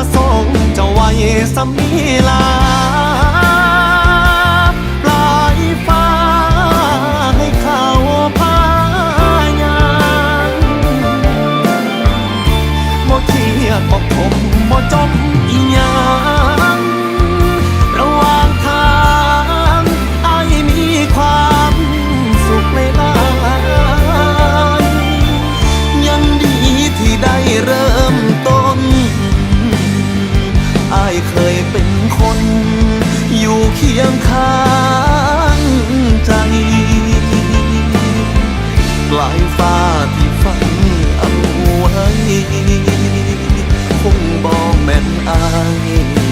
มาส่งเจ้าไว้สมีลาปลายฟ้าให้เขาพายางบ่เครียดบ่ขมบ่จม เคยเป็นคน อยู่เคียงข้างใจปลายฟ้าที่ฝันเอาไว้ คงบอกแม่นอาย